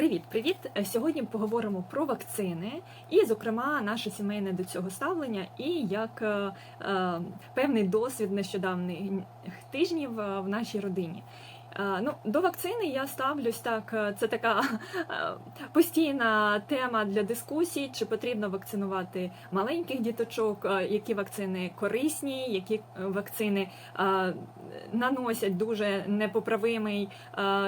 Привіт, привіт! Сьогодні поговоримо про вакцини і, зокрема, наше сімейне до цього ставлення, і як е, е, певний досвід нещодавніх тижнів е, в нашій родині. Е, Ну, до вакцини я ставлюсь так. е, Це така е, постійна тема для дискусій, чи потрібно вакцинувати маленьких діточок, які вакцини корисні, які вакцини наносять дуже непоправимий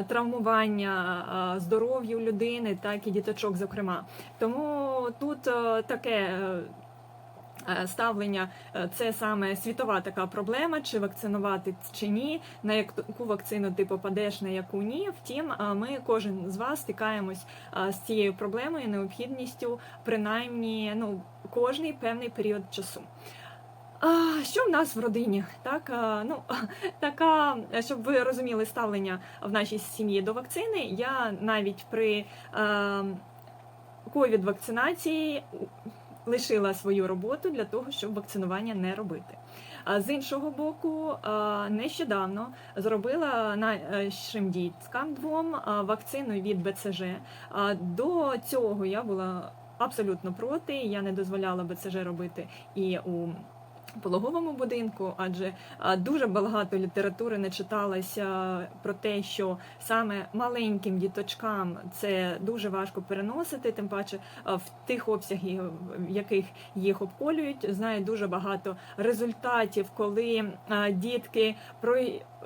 травмування здоров'ю людини, так і діточок, зокрема. Тому тут таке. Е, Ставлення е, це саме світова така проблема, чи вакцинувати чи ні, на яку вакцину ти попадеш, на яку ні. Втім, е, ми кожен з вас стикаємось з цією проблемою, необхідністю, принаймні, ну кожний певний період часу. Що в нас в родині? Так, ну така, щоб ви розуміли ставлення в нашій сім'ї до вакцини. Я навіть при ковід вакцинації лишила свою роботу для того, щоб вакцинування не робити. А з іншого боку, нещодавно зробила нашим діткам двом вакцину від БЦЖ. До цього я була абсолютно проти. Я не дозволяла БЦЖ робити і у пологовому будинку, адже дуже багато літератури не читалося про те, що саме маленьким діточкам це дуже важко переносити, тим паче в тих обсягах, в яких їх обколюють. Знаю дуже багато результатів, коли дітки про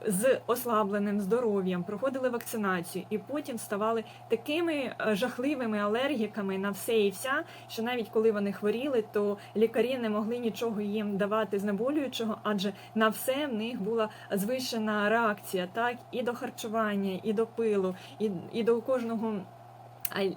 з ослабленим здоров'ям проходили вакцинацію і потім ставали такими е, жахливими алергіками на все і вся, що навіть коли вони хворіли, то лікарі не могли нічого їм давати знеболюючого, адже на все в них була звищена реакція, так і до харчування, і до пилу, і, і до кожного.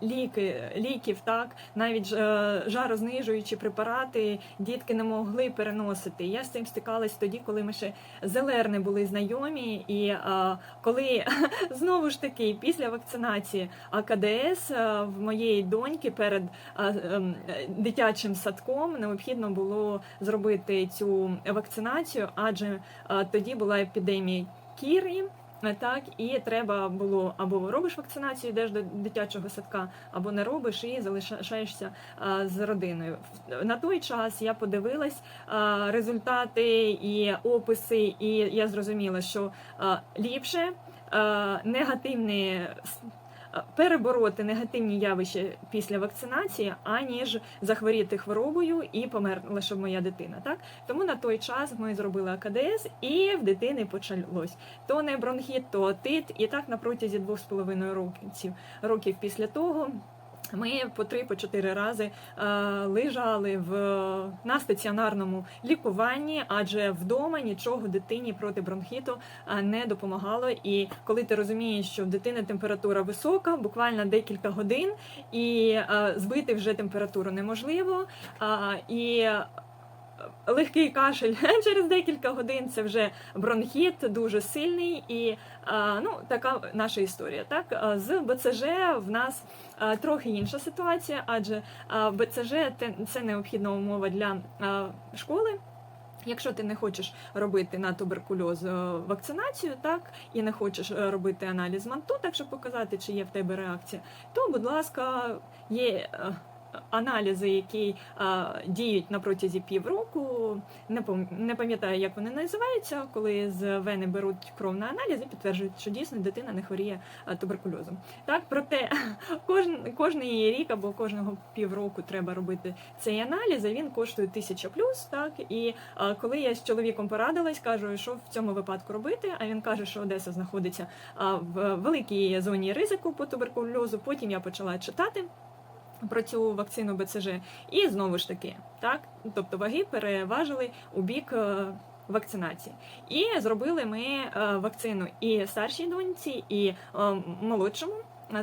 Ліки, ліків, так навіть е, жарознижуючі препарати дітки не могли переносити. Я з цим стикалась тоді, коли ми ще з ЛР не були знайомі, і е, коли знову ж таки після вакцинації АКДС е, в моєї доньки перед ем, дитячим садком необхідно було зробити цю вакцинацію, адже тоді була епідемія кірі. Е, Так, і треба було або робиш вакцинацію, йдеш до дитячого садка, або не робиш і залишаєшся а, з родиною. На той час я подивилась а, результати і описи, і я зрозуміла, що ліпше негативні перебороти негативні явища після вакцинації, аніж захворіти хворобою і померла, щоб моя дитина. Так тому на той час ми зробили АКДС, і в дитини почалось то не бронхіт, то отит. І так на протязі двох з половиною років років після того. Ми по три по чотири рази е, лежали в на стаціонарному лікуванні, адже вдома нічого дитині проти бронхіту е, не допомагало. І коли ти розумієш, що в дитини температура висока, буквально декілька годин, і е, збити вже температуру неможливо. е, і легкий кашель через декілька годин це вже бронхіт дуже сильний, і ну така наша історія. Так з БЦЖ в нас трохи інша ситуація, адже БЦЖ це необхідна умова для школи. Якщо ти не хочеш робити на туберкульоз е, вакцинацію, так і не хочеш е, робити аналіз манту, так щоб показати, чи є в тебе реакція, то, будь ласка, є е, аналізи, які діють на протязі півроку. Не пам'ятаю, як вони називаються, коли з вени беруть кров на аналіз і підтверджують, що дійсно дитина не хворіє туберкульозом. Так, проте кожен кожний рік або кожного півроку треба робити цей аналіз. а Він коштує тисяча плюс. Так і коли я з чоловіком порадилась, кажу, що в цьому випадку робити. А він каже, що Одеса знаходиться в великій зоні ризику по туберкульозу. Потім я почала читати. Про цю вакцину БЦЖ, і знову ж таки, так, тобто ваги переважили у бік е, вакцинації. І зробили ми е, вакцину і старшій доньці, і е, молодшому.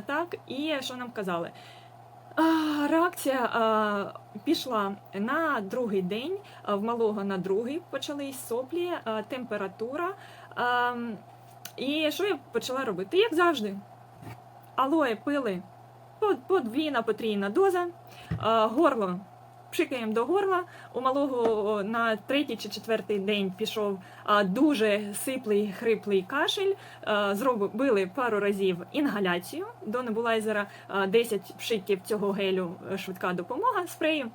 Так, і що нам казали? Реакція пішла на другий день, в малого на другий почались соплі, температура. А, і що я почала робити? Як завжди, алоє пили подвійна потрійна доза, а, горло Пшикаємо до горла. У малого на третій чи четвертий день пішов дуже сиплий, хриплий кашель. Зробили пару разів інгаляцію до небулайзера 10 пшиків цього гелю е, швидка допомога спрею.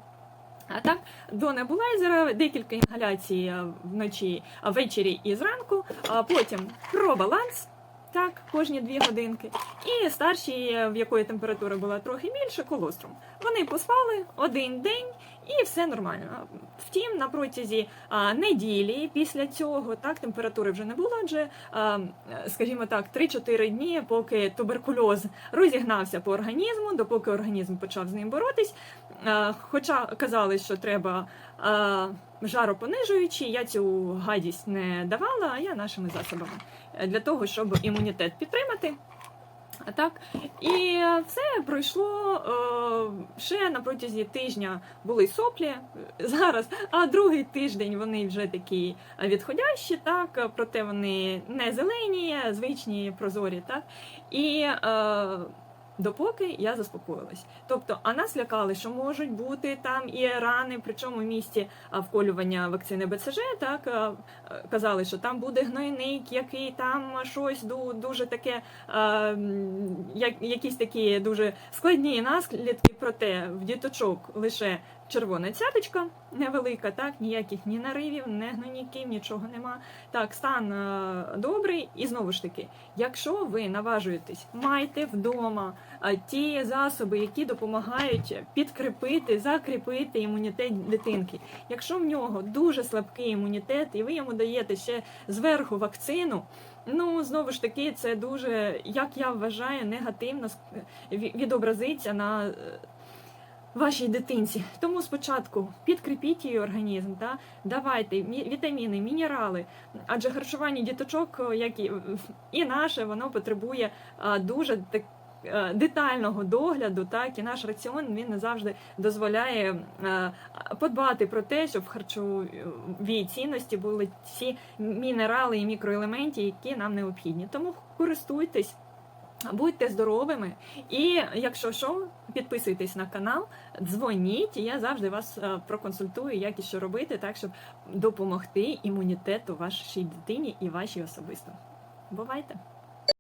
А так, до небулайзера декілька інгаляцій вночі, ввечері і зранку, потім про баланс. Так, кожні дві годинки. І старші, в якої температура була трохи більше, колострум. Вони поспали один день і все нормально. Втім, на протязі а, неділі після цього так температури вже не було, адже, а, скажімо так, 3-4 дні, поки туберкульоз розігнався по організму, допоки організм почав з ним боротись. А, хоча казали, що треба а, жаропонижуючі, я цю гадість не давала, а я нашими засобами е, для того, щоб імунітет підтримати. Так, і все пройшло е, ще на протязі тижня були соплі зараз, а другий тиждень вони вже такі відходящі, так, проте вони не зелені, звичні, прозорі, так. І е, допоки я заспокоїлась. Тобто, а нас лякали, що можуть бути там і рани, причому в місті вколювання вакцини БЦЖ, так казали, що там буде гнойник, який там щось ду- дуже таке, як, якісь такі дуже складні наслідки, проте в діточок лише червона цяточка невелика, так, ніяких ні наривів, ні гнойників, нічого нема. Так, стан е, добрий, і знову ж таки, якщо ви наважуєтесь, майте вдома а, ті засоби, які допомагають підкріпити, закріпити імунітет дитинки. Якщо в нього дуже слабкий імунітет, і ви йому даєте ще зверху вакцину. Ну, знову ж таки, це дуже, як я вважаю, негативно відобразиться на е, вашій дитинці. Тому спочатку підкріпіть її організм, та давайте вітаміни, мінерали. Адже харчування діточок, е, як і, і наше, воно потребує а, дуже так. е, Детального догляду, так і наш раціон він не завжди дозволяє е, подбати про те, щоб в харчовій цінності були ці мінерали і мікроелементи, які нам необхідні. Тому користуйтесь. Будьте здоровими, і якщо що, підписуйтесь на канал, дзвоніть, я завжди вас е, проконсультую, як і що робити, так щоб допомогти імунітету вашій дитині і вашій особисто. Бувайте!